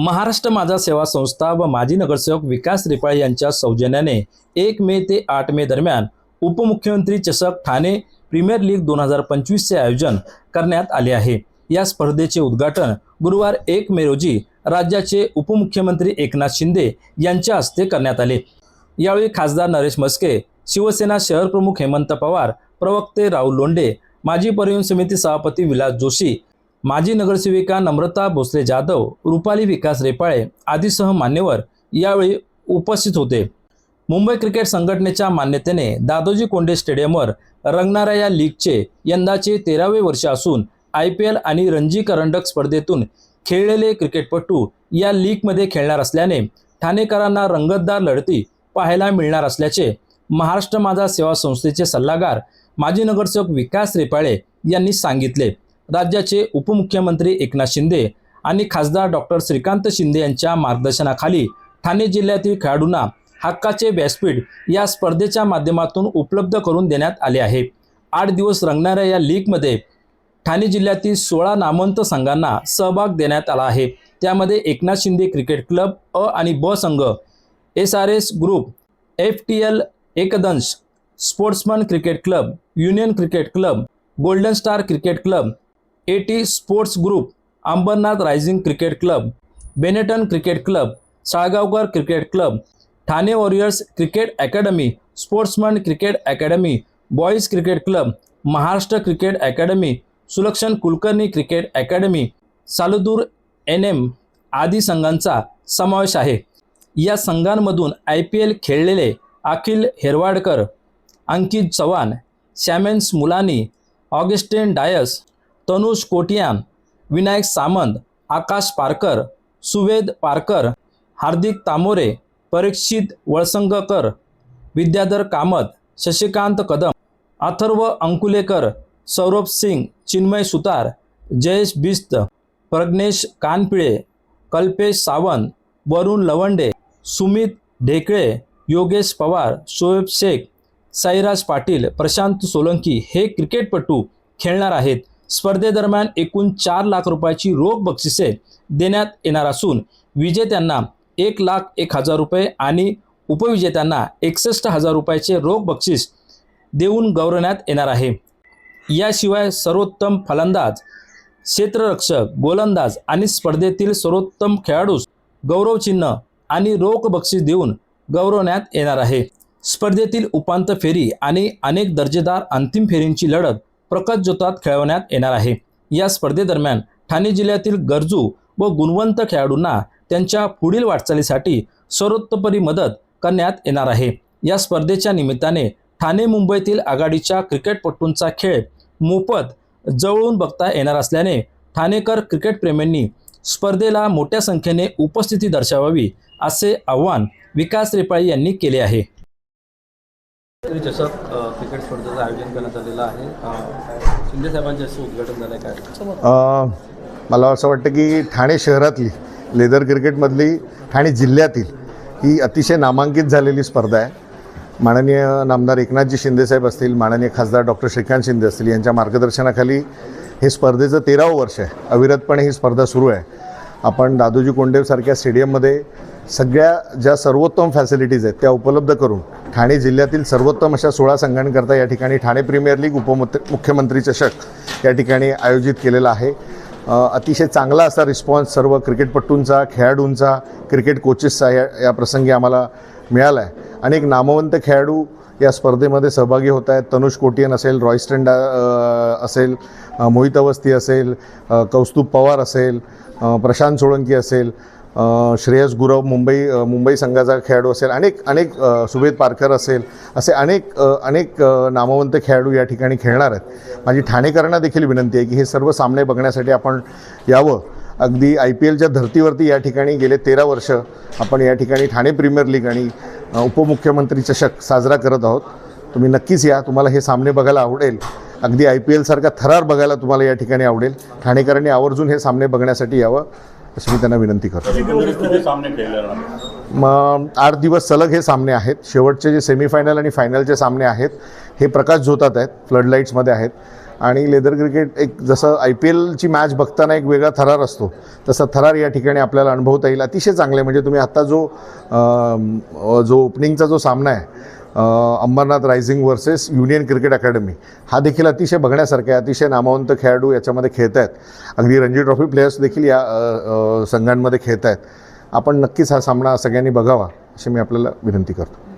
महाराष्ट्र माझा सेवा संस्था व माजी नगरसेवक विकास रिपाळे यांच्या सौजन्याने एक मे ते आठ मे दरम्यान उपमुख्यमंत्री चषक ठाणे प्रीमियर लीग दोन हजार पंचवीसचे आयोजन करण्यात आले आहे. या स्पर्धेचे उद्घाटन गुरुवार एक मे रोजी राज्याचे उपमुख्यमंत्री एकनाथ शिंदे यांच्या हस्ते करण्यात आले. यावेळी खासदार नरेश म्हस्के शिवसेना शहर प्रमुख हेमंत पवार प्रवक्ते राहुल लोंढे माजी परिवहन समिती सभापती विलास जोशी माजी नगरसेविका नम्रता भोसले जाधव रुपाली विकास रेपाळे आदीसह मान्यवर यावेळी उपस्थित होते. मुंबई क्रिकेट संघटनेच्या मान्यतेने दादोजी कोंडे स्टेडियमवर रंगणाऱ्या या लीगचे यंदाचे तेरावे वर्ष असून आय पी एल आणि रणजी करंडक स्पर्धेतून खेळलेले क्रिकेटपटू या लीगमध्ये खेळणार असल्याने ठाणेकरांना रंगतदार लढती पाहायला मिळणार असल्याचे महाराष्ट्र माझा सेवा संस्थेचे सल्लागार माजी नगरसेवक विकास रेपाळे यांनी सांगितले. राज्याचे उपमुख्यमंत्री एकनाथ शिंदे आणि खासदार डॉक्टर श्रीकांत शिंदे यांच्या मार्गदर्शनाखाली ठाणे जिल्ह्यातील खेळाडूंना हक्काचे व्यासपीठ या स्पर्धेच्या माध्यमातून उपलब्ध करून देण्यात आले आहे. आठ दिवस रंगणाऱ्या या लीगमध्ये ठाणे जिल्ह्यातील सोळा नामवंत संघांना सहभाग देण्यात आला आहे. त्यामध्ये एकनाथ शिंदे क्रिकेट क्लब अ आणि ब संघ S R S group F T L Ekdansh sportsman cricket club union cricket club golden star cricket club A T sports group Ambernath rising cricket club Benetton cricket club Salgaonkar cricket club Thane warriors cricket academy sportsman cricket academy boys cricket club Maharashtra cricket academy Sulakshan Kulkarni cricket academy Saludur N M आदी संघांचा समावेश आहे. या संघांमधून I P L खेळलेले अखिल हेरवाडकर अंकित चव्हाण शॅमेन्स मुलानी ऑगस्टिन डायस तनुष कोटियान विनायक सामंत आकाश पारकर सुवेद पारकर हार्दिक तामोरे परीक्षित वळसंगकर विद्याधर कामत शशिकांत कदम अथर्व अंकुलेकर सौरभ सिंग चिन्मय सुतार जयेश बिस्त प्रज्ञेश कानपिळे कल्पेश सावंत वरुण लवंडे सुमित ढेकळे योगेश पवार शोएब शेख साईराज पाटील प्रशांत सोलंकी हे क्रिकेटपटू खेळणार आहेत. स्पर्धेदरम्यान एकूण चार लाख रुपयाची रोख बक्षिसे देण्यात येणार असून विजेत्यांना एक लाख एक हजार रुपये आणि उपविजेत्यांना एकसष्ट हजार रुपयाचे रोख बक्षीस देऊन गौरवण्यात येणार आहे. याशिवाय सर्वोत्तम फलंदाज क्षेत्ररक्षक गोलंदाज आणि स्पर्धेतील सर्वोत्तम खेळाडूस गौरवचिन्ह आणि रोख बक्षीस देऊन गौरवण्यात येणार आहे. स्पर्धेतील उपांत फेरी आणि अनेक दर्जेदार अंतिम फेरींची लढत प्रकट जोतात खेळवण्यात येणार आहे. या स्पर्धेदरम्यान ठाणे जिल्ह्यातील गरजू व गुणवंत खेळाडूंना त्यांच्या पुढील वाटचालीसाठी सर्वोत्तपरी मदत करण्यात येणार आहे. या स्पर्धेच्या निमित्ताने ठाणे मुंबईतील आघाडीच्या क्रिकेटपटूंचा खेळ मोफत जवळून बघता येणार असल्याने ठाणेकर क्रिकेटप्रेमींनी स्पर्धेला मोठ्या संख्येने उपस्थिती दर्शवावी असे आवाहन विकास रेपाळी यांनी केले आहे. जसं स्पर्धेचं आयोजन करण्यात आलेलं आहे. शिंदे साहेबांचे असं उद्घाटन झालं आहे काय मला असं वाटतं की ठाणे शहरातली लेदर क्रिकेटमधली ठाणे जिल्ह्यातील ही अतिशय नामांकित झालेली स्पर्धा आहे. माननीय नामदार एकनाथजी शिंदेसाहेब असतील माननीय खासदार डॉक्टर श्रीकांत शिंदे असतील यांच्या मार्गदर्शनाखाली हे स्पर्धेचं तेरावं वर्ष आहे. अविरतपणे ही स्पर्धा सुरू आहे. आपण दादोजी कोंडेवसारख्या स्टेडियममध्ये सगळ्या ज्या सर्वोत्तम फॅसिलिटीज आहेत त्या उपलब्ध करून ठाणे जिल्ह्यातील सर्वोत्तम अशा सोळा संघांकरता या ठिकाणी ठाणे प्रीमियर लीग उपमुत मुख्यमंत्री चषक या ठिकाणी आयोजित केलेला आहे. अतिशय चांगला असा रिस्पॉन्स सर्व क्रिकेटपटूंचा खेळाडूंचा क्रिकेट कोचेसचा या या प्रसंगी आम्हाला मिळाला आहे अनेक नामवंत खेळाडू या स्पर्धेमध्ये सहभागी होत आहेत. तनुष कोटियन असेल रॉय डा असेल मोहित अवस्थी असेल कौस्तुभ पवार असेल प्रशांत सोळंकी असेल श्रेयस गुरव मुंबई मुंबई संघाचा खेळाडू असेल अनेक अनेक सुभेद पारकर असेल असे अनेक अनेक नामवंत खेळाडू या ठिकाणी खेळणार आहेत. माझी ठाणेकरांना देखील विनंती आहे की हे सर्व सामने बघण्यासाठी आपण यावं. अगदी आय पी एलच्या धर्तीवरती या ठिकाणी गेले तेरा वर्ष आपण या ठिकाणी ठाणे प्रीमियर लीग आणि उपमुख्यमंत्री चषक साजरा करत आहोत. तुम्ही नक्कीच या तुम्हाला हे सामने बघायला आवडेल. अगदी आय पी एलसारखा थरार बघायला तुम्हाला या ठिकाणी आवडेल. ठाणेकरांनी आवर्जून हे सामने बघण्यासाठी यावं. अशी मी त्यांना विनंती करतो. मग आठ दिवस सलग हे सामने आहेत. शेवटचे जे सेमीफायनल आणि फायनलचे सामने आहेत हे प्रकाश झोतात आहेत फ्लड लाईट्समध्ये आहेत. आणि लेदर क्रिकेट एक जसं आय पी एलची मॅच बघताना एक वेगळा थरार असतो. तसा थरार या ठिकाणी आपल्याला अनुभवता येईल. अतिशय चांगले म्हणजे तुम्ही आत्ता जो जो ओपनिंगचा जो सामना आहे Ambernath rising versus union cricket academy हा देखील अतिशय बघण्यासारखा आहे अतिशय नामवंत खेळाडू याच्यामध्ये खेळत आहेत. अगदी रणजी ट्रॉफी प्लेयर्स देखील या संघांमध्ये खेळत आहेत. आपण नक्कीच हा सामना सगळ्यांनी बघावा अशी मी आपल्याला विनंती करतो.